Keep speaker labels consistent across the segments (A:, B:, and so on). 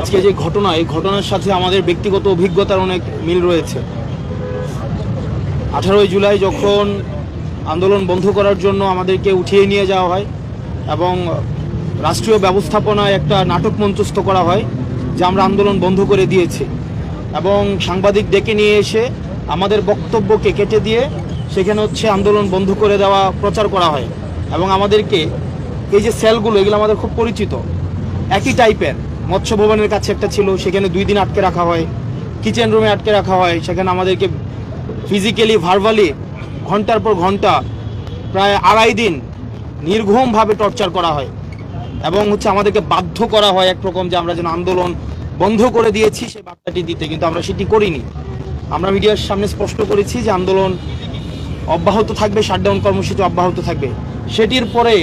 A: আজকে যে ঘটনা, এই ঘটনার সাথে আমাদের ব্যক্তিগত অভিজ্ঞতার অনেক মিল রয়েছে। আঠারোই জুলাই যখন আন্দোলন বন্ধ করার জন্য আমাদেরকে উঠিয়ে নিয়ে যাওয়া হয় এবং রাষ্ট্রীয় ব্যবস্থাপনায় একটা নাটক মঞ্চস্থ করা হয়, যে আমরা আন্দোলন বন্ধ করে দিয়েছি। এবং সাংবাদিক ডেকে নিয়ে এসে আমাদের বক্তব্যকে কেটে দিয়ে সেখানে হচ্ছে আন্দোলন বন্ধ করে দেওয়া, প্রচার করা হয়। এবং আমাদেরকে এই যে সেলগুলো, এগুলো আমাদের খুব পরিচিত। একই টাইপের মৎস্য ভবনের কাছে একটা ছিল, সেখানে দুই দিন আটকে রাখা হয়। কিচেন রুমে আটকে রাখা হয়। সেখানে আমাদেরকে ফিজিক্যালি ভার্বালি ঘণ্টার পর ঘণ্টা, প্রায় আড়াই দিন নির্ঘুমভাবে টর্চার করা হয়। এবং হচ্ছে আমাদেরকে বাধ্য করা হয় এক রকম যে আমরা যেন আন্দোলন বন্ধ করে দিয়েছি সেই বার্তাটি দিতে, কিন্তু আমরা সেটি করিনি। আমরা মিডিয়ার সামনে স্পষ্ট করেছি যে আন্দোলন অব্যাহত থাকবে শাটডাউন কর্মসূচি অব্যাহত থাকবে। সেটির পরে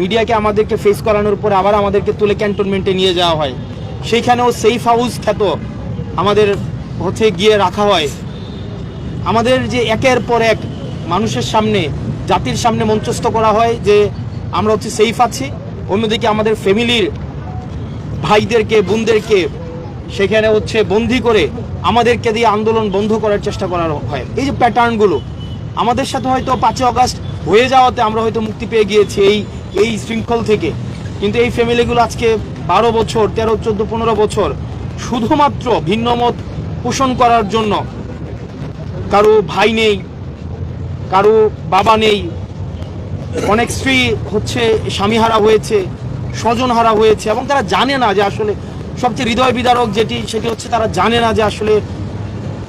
A: মিডিয়াকে আমাদেরকে ফেস করানোর পরে আবার আমাদেরকে তুলে ক্যান্টনমেন্টে নিয়ে যাওয়া হয়। সেইখানেও সেফ হাউস খ্যাত আমাদের হচ্ছে গিয়ে রাখা হয়। আমাদের যে একের পর এক মানুষের সামনে, জাতির সামনে মঞ্চস্থ করা হয় যে আমরা হচ্ছে সেফ আছি। অন্যদিকে আমাদের ফ্যামিলির ভাইদেরকে, বোনদেরকে সেখানে হচ্ছে বন্দি করে আমাদেরকে দিয়ে আন্দোলন বন্ধ করার চেষ্টা করা হয়। এই যে প্যাটার্নগুলো আমাদের সাথে হয়তো পাঁচই অগাস্ট হয়ে যাওয়াতে আমরা হয়তো মুক্তি পেয়ে গিয়েছি এই এই শৃঙ্খল থেকে। কিন্তু এই ফ্যামিলিগুলো আজকে বারো বছর, তেরো, চোদ্দ, পনেরো বছর শুধুমাত্র ভিন্নমত পোষণ করার জন্য। কারও ভাই নেই, কারও বাবা নেই। অনেক স্ত্রী হচ্ছে স্বামীহারা হয়েছে, স্বজনহারা হয়েছে এবং তারা জানে না যে আসলে সবচেয়ে হৃদয় বিদারক যেটি, সেটি হচ্ছে তারা জানে না যে আসলে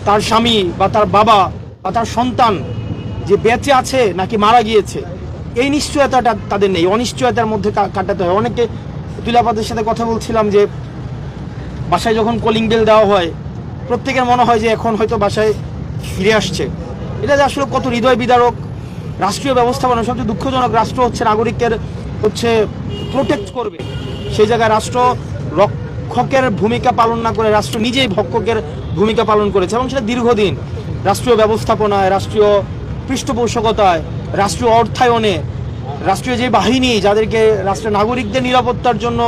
A: তার স্বামী বা তার বাবা বা তার সন্তান যে বেঁচে আছে নাকি মারা গিয়েছে। এই নিশ্চয়তাটা তাদের নেই, অনিশ্চয়তার মধ্যে কাটাতে হয়। অনেকে তুলাপাদের সাথে কথা বলছিলাম যে বাসায় যখন কলিং বেল দেওয়া হয়, প্রত্যেকের মনে হয় যে এখন হয়তো বাসায় ফিরে আসছে। এটা যে আসলে কত হৃদয় বিদারক, রাষ্ট্রীয় ব্যবস্থাপনা সবচেয়ে দুঃখজনক রাষ্ট্র হচ্ছে, নাগরিকের হচ্ছে প্রোটেক্ট করবে। সেই জায়গায় রাষ্ট্র রক্ষকের ভূমিকা পালন না করে, রাষ্ট্র নিজেই ভক্ষকের ভূমিকা পালন করেছে এবং সেটা দীর্ঘদিন রাষ্ট্রীয় ব্যবস্থাপনায়, রাষ্ট্রীয় পৃষ্ঠপোষকতায়, রাষ্ট্রীয় অর্থায়নে রাষ্ট্রীয় যে বাহিনী যাদেরকে রাষ্ট্রের নাগরিকদের নিরাপত্তার জন্য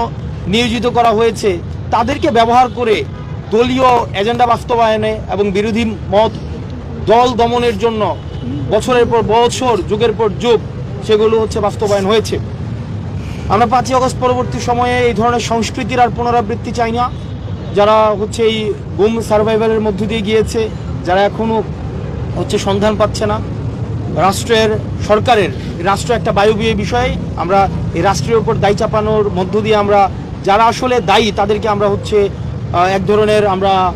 A: নিয়োজিত করা হয়েছে, তাদেরকে ব্যবহার করে দলীয় এজেন্ডা বাস্তবায়নে এবং বিরোধী মত দল দমনের জন্য বছরের পর বছর, যুগের পর যুগ সেগুলো হচ্ছে বাস্তবায়ন হয়েছে। আমরা পাঁচই অগস্ট পরবর্তী সময়ে এই ধরনের সংস্কৃতির আর পুনরাবৃত্তি চাই না। যারা হচ্ছে এই গুম সার্ভাইভালের মধ্য দিয়ে গিয়েছে, যারা এখনও হচ্ছে সন্ধান পাচ্ছে না। রাষ্ট্রের সরকারের, রাষ্ট্র একটা বায়বীয় বিষয়ে, আমরা এই রাষ্ট্রের উপর দায়ী চাপানোর মধ্য দিয়ে আমরা, যারা আসলে দায়ী, তাদেরকে আমরা হচ্ছে এক ধরনের আমরা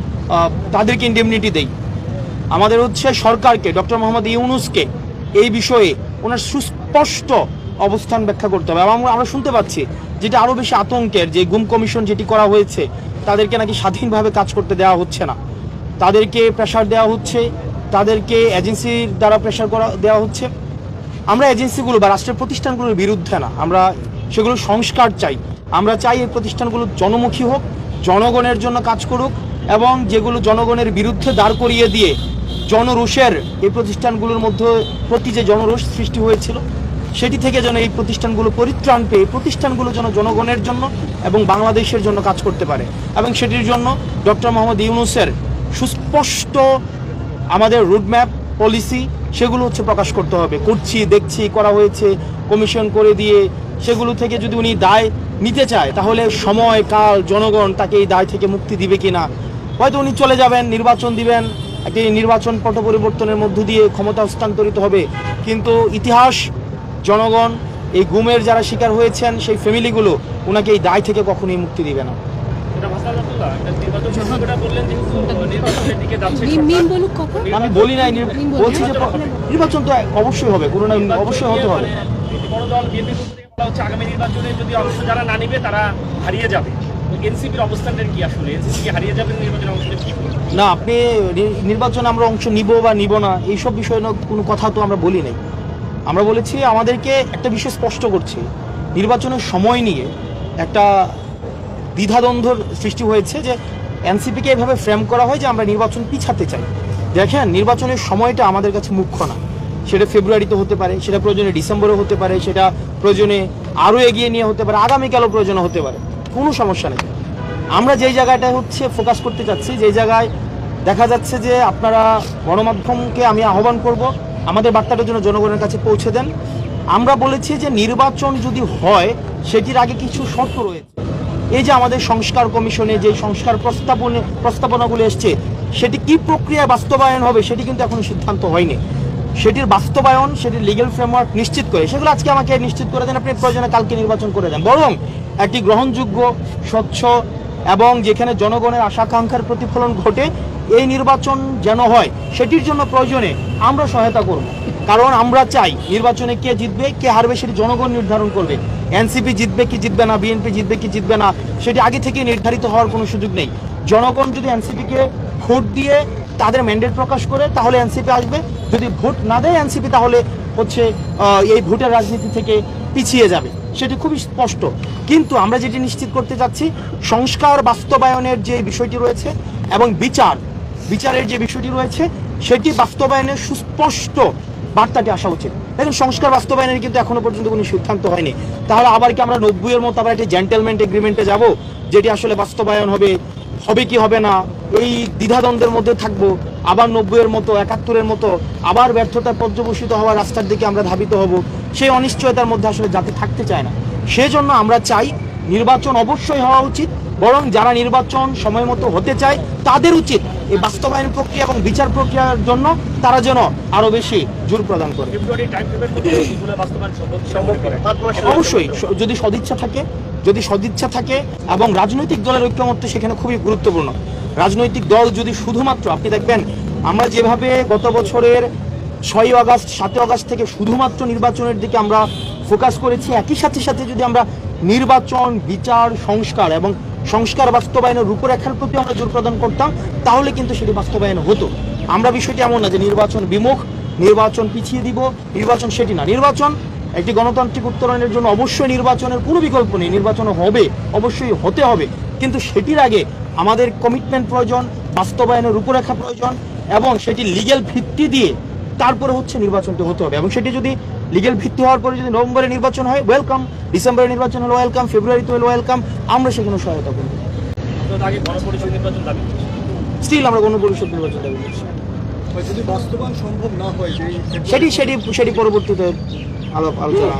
A: তাদেরকে ইন্ডেমনিটি দেই। আমাদের হচ্ছে সরকারকে, ডক্টর মোহাম্মদ ইউনুসকে এই বিষয়ে ওনার সুস্পষ্ট অবস্থান ব্যাখ্যা করতে হবে। এবং আমরা- আমরা শুনতে পাচ্ছি যেটা আরও বেশি আতঙ্কের, যে গুম কমিশন যেটি করা হয়েছে, তাদেরকে নাকি স্বাধীনভাবে কাজ করতে দেওয়া হচ্ছে না। তাদেরকে প্রেশার দেওয়া হচ্ছে তাদেরকে এজেন্সির দ্বারা প্রেশার করা, দেওয়া হচ্ছে। আমরা এজেন্সিগুলো বা রাষ্ট্রের প্রতিষ্ঠানগুলোর বিরুদ্ধে না, আমরা সেগুলো সংস্কার চাই। আমরা চাই এই প্রতিষ্ঠানগুলো জনমুখী হোক, জনগণের জন্য কাজ করুক এবং যেগুলো জনগণের বিরুদ্ধে দাঁড় করিয়ে দিয়ে জনরোষের এই প্রতিষ্ঠানগুলোর মধ্যে প্রতি যে জনরোষ সৃষ্টি হয়েছিল, সেটি থেকে যেন এই প্রতিষ্ঠানগুলো পরিত্রাণ পেয়ে প্রতিষ্ঠানগুলো যেন জনগণের জন্য এবং বাংলাদেশের জন্য কাজ করতে পারে। এবং সেটির জন্য ডক্টর মোহাম্মদ ইউনুসের সুস্পষ্ট আমাদের রুটম্যাপ পলিসি সেগুলো হচ্ছে প্রকাশ করতে হবে। করছি, দেখছি, করা হয়েছে কমিশন করে দিয়ে সেগুলো থেকে যদি উনি দায় নিতে চায়, তাহলে সময়, কাল, জনগণ তাকে এই দায় থেকে মুক্তি দিবে কিনা? হয়তো উনি চলে যাবেন, নির্বাচন দিবেন, একটি নির্বাচন পট পরিবর্তনের মধ্য দিয়ে ক্ষমতা হস্তান্তরিত হবে। কিন্তু ইতিহাস, জনগণ, এই গুমের যারা শিকার হয়েছেন, সেই ফ্যামিলিগুলো ওনাকে এই দায় থেকে কখনোই মুক্তি দিবে না। আমি বলি নাই নির-
B: আমি বলি।
A: বলছি যে নির্বাচন তো অবশ্যই হবে কোনো না অবশ্যই হতে হবে।
C: বড় দল বিএনপির বলা হচ্ছে আগামী নির্বাচনে যদি অংশ যারা না নিবে তারা হারিয়ে যাবে। এনসিপির কি আসলে? এনসিপি হারিয়ে যাবে নির্বাচনে অংশ কি
A: না আপনি নির্বাচনে আমরা অংশ নিব বা নিব না এইসব বিষয় না কোনো কথা তো আমরা বলি নাই। আমরা বলেছি আমাদেরকে একটা বিষয় স্পষ্ট করছি। নির্বাচনের সময় নিয়ে একটা দ্বিধাদ্বন্দ্বর সৃষ্টি হয়েছে যে এনসিপিকে এভাবে ফ্রেম করা হয় যে আমরা নির্বাচন পিছাতে চাই। দেখেন, নির্বাচনের সময়টা আমাদের কাছে মুখ্য না। সেটা ফেব্রুয়ারিতে হতে পারে, সেটা প্রয়োজনে ডিসেম্বরে হতে পারে, সেটা প্রয়োজনে আরও এগিয়ে নিয়ে হতে পারে, আগামীকালও প্রয়োজনে হতে পারে। কোনো সমস্যা নেই। আমরা যেই জায়গাটায় হচ্ছে ফোকাস করতে চাচ্ছি, যেই জায়গায় দেখা যাচ্ছে যে আপনারা গণমাধ্যমকে আমি আহ্বান করব, আমাদের বার্তাটা যেন জনগণের কাছে পৌঁছে দেন। আমরা বলেছি যে নির্বাচন যদি হয়, সেটির আগে কিছু শর্ত রয়েছে। এই যে আমাদের সংস্কার কমিশনে যে সংস্কার প্রস্তাবনে, প্রস্তাবনাগুলো এসছে, সেটি কি প্রক্রিয়ায় বাস্তবায়ন হবে সেটি কিন্তু এখনও সিদ্ধান্ত হয়নি। সেটির বাস্তবায়ন, সেটির লিগেল ফ্রেমওয়ার্ক নিশ্চিত করে, সেগুলো আজকে আমাকে নিশ্চিত করে দেন, আপনি প্রয়োজনে কালকে নির্বাচন করে দেন। বরং একটি গ্রহণযোগ্য, স্বচ্ছ এবং যেখানে জনগণের আশা আকাঙ্ক্ষার প্রতিফলন ঘটে এই নির্বাচন যেন হয়, সেটির জন্য প্রয়োজনে আমরা সহায়তা করব। কারণ আমরা চাই নির্বাচনে কে জিতবে, কে হারবে সেটি জনগণ নির্ধারণ করবে। এনসিপি জিতবে কি জিতবে না, বিএনপি জিতবে কি জিতবে না, সেটি আগে থেকে নির্ধারিত হওয়ার কোনো সুযোগ নেই। জনগণ যদি এনসিপিকে ভোট দিয়ে তাদের ম্যান্ডেট প্রকাশ করে, তাহলে এনসিপি আসবে। যদি ভোট না দেয় এনসিপি, তাহলে হচ্ছে এই ভোটের রাজনীতি থেকে পিছিয়ে যাবে। সেটি খুবই স্পষ্ট। কিন্তু আমরা যেটি নিশ্চিত করতে যাচ্ছি সংস্কার বাস্তবায়নের যে বিষয়টি রয়েছে এবং বিচার বিচারের যে বিষয়টি রয়েছে, সেটি বাস্তবায়নের সুস্পষ্ট বার্তাটি আসা উচিত। দেখুন, সংস্কার বাস্তবায়নের কিন্তু এখনও পর্যন্ত কোনো সিদ্ধান্ত হয়নি। তাহলে আবার কি আমরা নব্বই এর মতো আবার একটি জেন্টেলমেন্ট এগ্রিমেন্টে যাব, যেটি আসলে বাস্তবায়ন হবে হবে কি হবে না? এই দ্বিধাদ্বন্দ্বের মধ্যে থাকব, আবার নব্বইয়ের মতো, একাত্তরের মতো, আবার ব্যর্থতা পর্যবসিত হওয়ার রাস্তার দিকে আমরা ধাবিত হব। সেই অনিশ্চয়তার মধ্যে আসলে জাতি থাকতে চায় না। সেজন্য আমরা চাই নির্বাচন অবশ্যই হওয়া উচিত, বরং যারা নির্বাচন সময় মতো হতে চায়, তাদের উচিত এই বাস্তবায়ন প্রক্রিয়া এবং বিচার প্রক্রিয়ার জন্য তারা যেন আরও বেশি জোর প্রদান করে। অবশ্যই যদি সদিচ্ছা থাকে, যদি সদিচ্ছা থাকে এবং রাজনৈতিক দলের ঐক্যমত্য সেখানে খুবই গুরুত্বপূর্ণ। রাজনৈতিক দল যদি শুধুমাত্র, আপনি দেখবেন, আমরা যেভাবে গত বছরের ছয়ই আগস্ট, সাতই আগস্ট থেকে শুধুমাত্র নির্বাচনের দিকে আমরা ফোকাস করেছি, একই সাথে সাথে যদি আমরা নির্বাচন, বিচার, সংস্কার এবং সংস্কার, বাস্তবায়নের রূপরেখার প্রতি আমরা জোর প্রদান করতাম, তাহলে কিন্তু সেটি বাস্তবায়ন হতো। আমরা বিষয়টি এমন না যে নির্বাচন বিমুখ, নির্বাচন পিছিয়ে দিব, নির্বাচন সেটি না। নির্বাচন একটি গণতান্ত্রিক উত্তরণের জন্য অবশ্যই নির্বাচনের কোনো বিকল্প নেই। নির্বাচন হবে, অবশ্যই হতে হবে। কিন্তু সেটির আগে আমাদের কমিটমেন্ট প্রয়োজন, বাস্তবায়নের রূপরেখা প্রয়োজন এবং সেটি লিগেল ভিত্তি দিয়ে তারপরে হচ্ছে নির্বাচনটি হতে হবে। এবং সেটি যদি লিগেল ভিত্তি হওয়ার পরে যদি নভেম্বরে নির্বাচন হয় ওয়েলকাম ডিসেম্বরে নির্বাচন হলে ওয়েলকাম ফেব্রুয়ারিতে হলে ওয়েলকাম আমরা সেখানে সহায়তা করব। স্টিল আমরা গণপরিষদ পরিষদ নির্বাচন দাবি করছি।
B: যদি বাস্তবায়ন সম্ভব না হয়
A: সেটি সেটি সেটি পরবর্তীতে আলাপ আলোচনা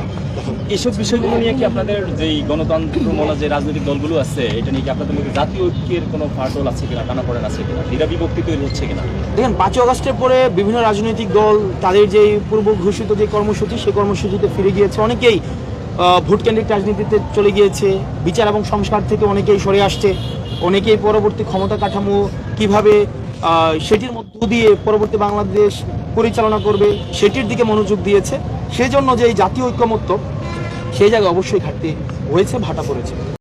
D: এসব বিষয়গুলো নিয়ে কি আপনাদের যেই গণতন্ত্রমূলক যে রাজনৈতিক দলগুলো আছে এটা নিয়ে কি আপনাদের মধ্যে জাতীয় ঐক্যের কোনো ফাটল আছে কিনা টানাপড়েন আছে কিনা দ্বিধা বিভক্তি তৈরি হচ্ছে কিনা?
A: দেখেন পাঁচই আগস্টের পরে বিভিন্ন রাজনৈতিক দল তাদের যে পূর্ব ঘোষিত যে কর্মসূচি সেই কর্মসূচিতে ফিরে গিয়েছে। অনেকেই আহ, ভোটকেন্দ্রিক রাজনীতিতে চলে গিয়েছে বিচার এবং সংস্কার থেকে অনেকেই সরে আসছে। অনেকেই পরবর্তী ক্ষমতা কাঠামো কীভাবে সেটির মধ্য দিয়ে পরবর্তী বাংলাদেশ পরিচালনা করবে, সেটির দিকে মনোযোগ দিয়েছে। সেজন্য যে এই জাতীয় ঐক্যমত্য, সেই জায়গায় অবশ্যই ঘাটতি হয়েছে, ভাটা পড়েছে।